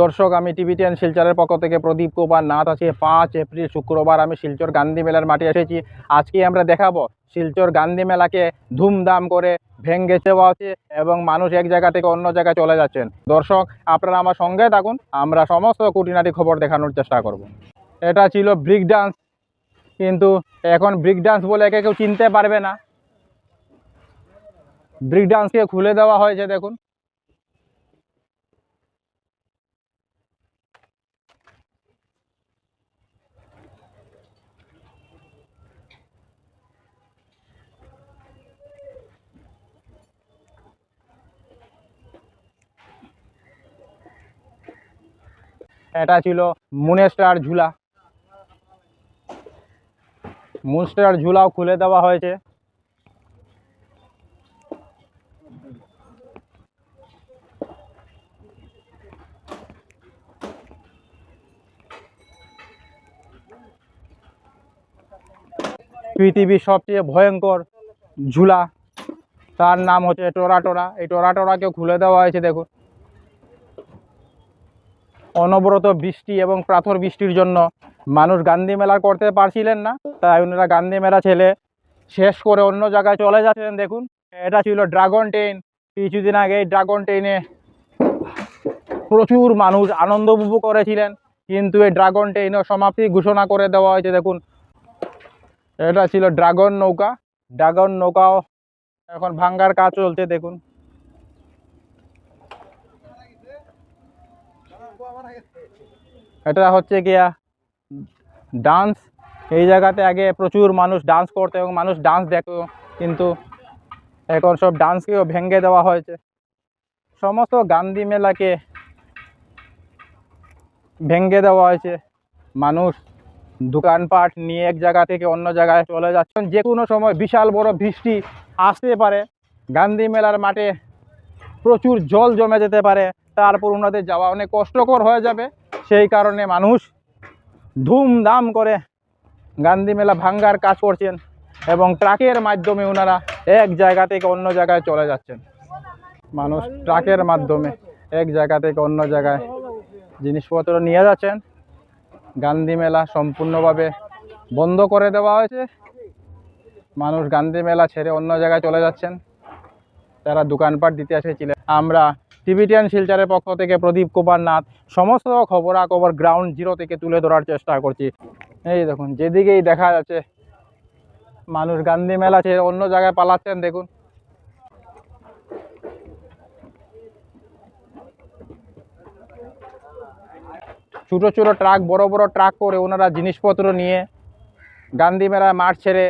দর্শক, আমি TV ten শিলচরের পক্ষ থেকে প্রদীপ কুমার নাথ আছি। পাঁচ এপ্রিল শুক্রবার আমি শিলচর গান্ধী মেলার মাঠে এসেছি। আজকে আমরা দেখাবো শিলচর গান্ধী মেলাকে ধুমধাম করে ভেঙ্গে দেওয়া হচ্ছে এবং মানুষ এক জায়গা থেকে অন্য জায়গায় চলে যাচ্ছেন। দর্শক, আপনারা আমার সঙ্গে থাকুন। আমরা সমস্ত কুটিনাটি খবর দেখানোর চেষ্টা করব। এটা ছিল ব্রিক ডান্স। কিন্তু এখন ব্রিক ডান্স বলে একে কেউ চিনতে পারবে না। ব্রিক ডান্সকে খুলে দেওয়া হয়েছে, দেখুন। এটা ছিল মুনেস্টার ঝুলা। মুনস্টার ঝুলাও খুলে দেওয়া হয়েছে। পৃথিবীর সবচেয়ে ভয়ঙ্কর ঝুলা, তার নাম হচ্ছে টোরা টোরা এই টোরা টোরাকেও খুলে দেওয়া হয়েছে, দেখুন। অনবরত বৃষ্টি এবং প্রাথর বৃষ্টির জন্য মানুষ গান্ধী মেলা করতে পারছিলেন না। তাই ওনারা গান্ধী মেলা ছেলে শেষ করে অন্য জায়গায় চলে যাচ্ছেন দেখুন। এটা ছিল ড্রাগন ট্রেন। কিছুদিন আগে এই ড্রাগন ট্রেনে প্রচুর মানুষ আনন্দ উপভোগ করেছিলেন। কিন্তু এই ড্রাগন ট্রেনও সমাপ্তি ঘোষণা করে দেওয়া হয়েছে, দেখুন। এটা ছিল ড্রাগন নৌকা। ড্রাগন নৌকাও এখন ভাঙ্গার কাজ চলছে, দেখুন। এটা হচ্ছে গিয়া ডান্স এই জায়গাতে আগে প্রচুর মানুষ ডান্স করতো এবং মানুষ ডান্স দেখতো, কিন্তু এখন সব ডান্সকেও ভেঙে দেওয়া হয়েছে। সমস্ত গান্ধী মেলাকে ভেঙে দেওয়া হয়েছে। মানুষ দোকানপাট নিয়ে এক জায়গা থেকে অন্য জায়গায় চলে যাচ্ছেন যে কোনো সময় বিশাল বড় বৃষ্টি আসতে পারে। গান্ধী মেলার মাঠে প্রচুর জল জমে যেতে পারে। তারপর ওনাদের যাওয়া অনেক কষ্টকর হয়ে যাবে। সেই কারণে মানুষ ধুমধাম করে গান্ধী মেলা ভাঙ্গার কাজ করছেন এবং ট্রাকের মাধ্যমে ওনারা এক জায়গা থেকে অন্য জায়গায় চলে যাচ্ছেন। মানুষ ট্রাকের মাধ্যমে এক জায়গা থেকে অন্য জায়গায় জিনিসপত্র নিয়ে যাচ্ছেন। গান্ধী মেলা সম্পূর্ণভাবে বন্ধ করে দেওয়া হয়েছে। মানুষ গান্ধী মেলা ছেড়ে অন্য জায়গায় চলে যাচ্ছেন। তারা দোকানপাট দিতে এসেছিলেন। আমরা টিভিটিয়ান শিলচারের পক্ষ থেকে প্রদীপ কুমার নাথ, সমস্ত খবরাখবর গ্রাউন্ড জিরো থেকে তুলে ধরার চেষ্টা করছি। এই দেখুন, যেদিকেই দেখা যাচ্ছে, মানুষ গান্ধী মেলা ছেড়ে অন্য জায়গায় পালাচ্ছেন, দেখুন। ছোটো ছোটো ট্রাক, বড় বড় ট্রাক করে ওনারা জিনিসপত্র নিয়ে গান্ধী মেলা মাঠ ছেড়ে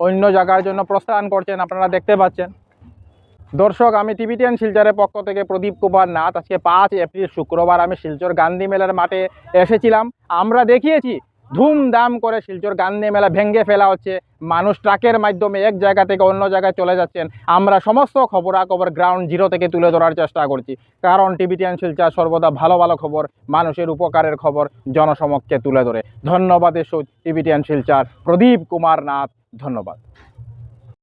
অন্য জায়গার জন্য প্রস্থান করছেন, আপনারা দেখতে পাচ্ছেন। দর্শক, আমি টিভিটিয়ান শিলচরের পক্ষ থেকে প্রদীপ কুমার নাথ। আজকে পাঁচ এপ্রিল, শুক্রবার আমি শিলচর গান্ধী মেলার মাঠে এসেছিলাম। আমরা দেখিয়েছি, ধুমধাম করে শিলচর গান্ধী মেলা ভেঙে ফেলা হচ্ছে। মানুষ ট্রাকের মাধ্যমে এক জায়গা থেকে অন্য জায়গায় চলে যাচ্ছেন। আমরা সমস্ত খবরাখবর গ্রাউন্ড জিরো থেকে তুলে ধরার চেষ্টা করছি। কারণ টিভিটিয়ান শিলচর সর্বদা ভালো ভালো খবর, মানুষের উপকারের খবর জনসমক্ষে তুলে ধরে। ধন্যবাদ টিভিটিয়ান শিলচর। প্রদীপ কুমার নাথ, ধন্যবাদ।